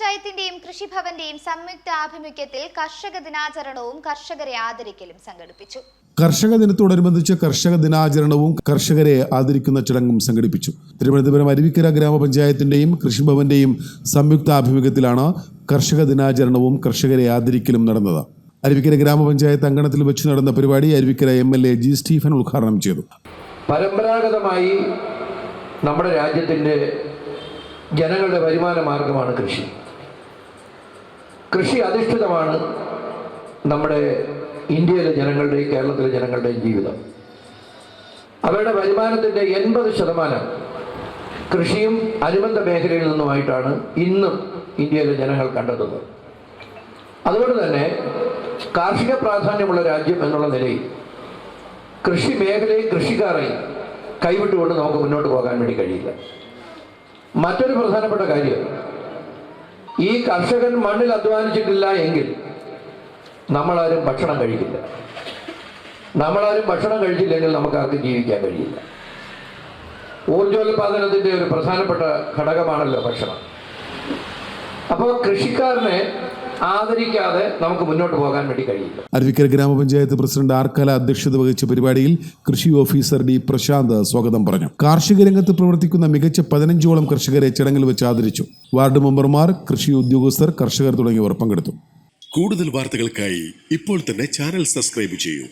ഗ്രാമപഞ്ചായത്തിന്റെയും കൃഷിഭവന്റെയും സംയുക്ത ആഭിമുഖ്യത്തിൽ കർഷക ദിനാചരണവും കർഷകരെ ആദരിക്കലും സംഘടിപ്പിച്ചു. കർഷക ദിനത്തോടനുബന്ധിച്ച് കർഷക ദിനാചരണവും കർഷകരെ ആദരിക്കുന്ന ചടങ്ങും സംഘടിപ്പിച്ചു. തിരുവനന്തപുരം അരുവിക്കര ഗ്രാമപഞ്ചായത്തിന്റെയും കൃഷിഭവന്റെയും സംയുക്ത ആഭിമുഖ്യത്തിലാണ് കർഷക ദിനാചരണവും കർഷകരെ ആദരിക്കലും നടന്നത്. അരുവിക്കര ഗ്രാമപഞ്ചായത്ത് അങ്കണത്തിൽ വെച്ച് നടന്ന പരിപാടി Aruvikkara M L A G Stephen ഉദ്ഘാടനം ചെയ്തു. പരമ്പരാഗതമായി നമ്മുടെ രാജ്യത്തിന്റെ ജനങ്ങളുടെ വരുമാന മാർഗമാണ് കൃഷി. കൃഷി അധിഷ്ഠിതമാണ് നമ്മുടെ ഇന്ത്യയിലെ ജനങ്ങളുടെയും കേരളത്തിലെ ജനങ്ങളുടെയും ജീവിതം. അവരുടെ വരുമാനത്തിന്റെ എൺപത് ശതമാനം കൃഷിയും അനുബന്ധ മേഖലയിൽ നിന്നുമായിട്ടാണ് ഇന്നും ഇന്ത്യയിലെ ജനങ്ങൾ കണ്ടെത്തുന്നത്. അതുകൊണ്ട് തന്നെ കാർഷിക പ്രാധാന്യമുള്ള രാജ്യം എന്നുള്ള നിലയിൽ കൃഷി മേഖലയും കൃഷിക്കാരെയും കൈവിട്ടുകൊണ്ട് നമുക്ക് മുന്നോട്ട് പോകാൻ വേണ്ടി കഴിയില്ല. മറ്റൊരു പ്രധാനപ്പെട്ട കാര്യം ഈ കർഷകൻ മണ്ണിൽ അധ്വാനിച്ചിട്ടില്ല എങ്കിൽ നമ്മളാരും ഭക്ഷണം കഴിക്കില്ല. നമ്മളാരും ഭക്ഷണം കഴിച്ചില്ലെങ്കിൽ നമുക്ക് ആർക്കും ജീവിക്കാൻ കഴിയില്ല. ഊർജോൽപാദനത്തിന്റെ ഒരു പ്രധാനപ്പെട്ട ഘടകമാണല്ലോ ഭക്ഷണം. അപ്പോൾ കൃഷിക്കാരനെ ആദരിക്കാതെ നമുക്ക് മുന്നോട്ട് പോകാൻ വേണ്ടി കഴിയില്ല. അരുവിക്കര ഗ്രാമപഞ്ചായത്ത് പ്രസിഡന്റ് ആർക്കല അധ്യക്ഷത വഹിച്ച പരിപാടിയിൽ കൃഷി ഓഫീസർ ഡി പ്രശാന്ത് സ്വാഗതം പറഞ്ഞു. കാർഷിക രംഗത്ത് പ്രവർത്തിക്കുന്ന മികച്ച പതിനഞ്ചോളം കർഷകരെ ചടങ്ങിൽ വെച്ച് ആദരിച്ചു. വാർഡ് മെമ്പർമാർ കൃഷി ഉദ്യോഗസ്ഥർ കർഷകർ തുടങ്ങിയവർ പങ്കെടുത്തു. കൂടുതൽ വാർത്തകൾക്കായി ഇപ്പോൾ തന്നെ ചാനൽ സബ്സ്ക്രൈബ് ചെയ്യൂ.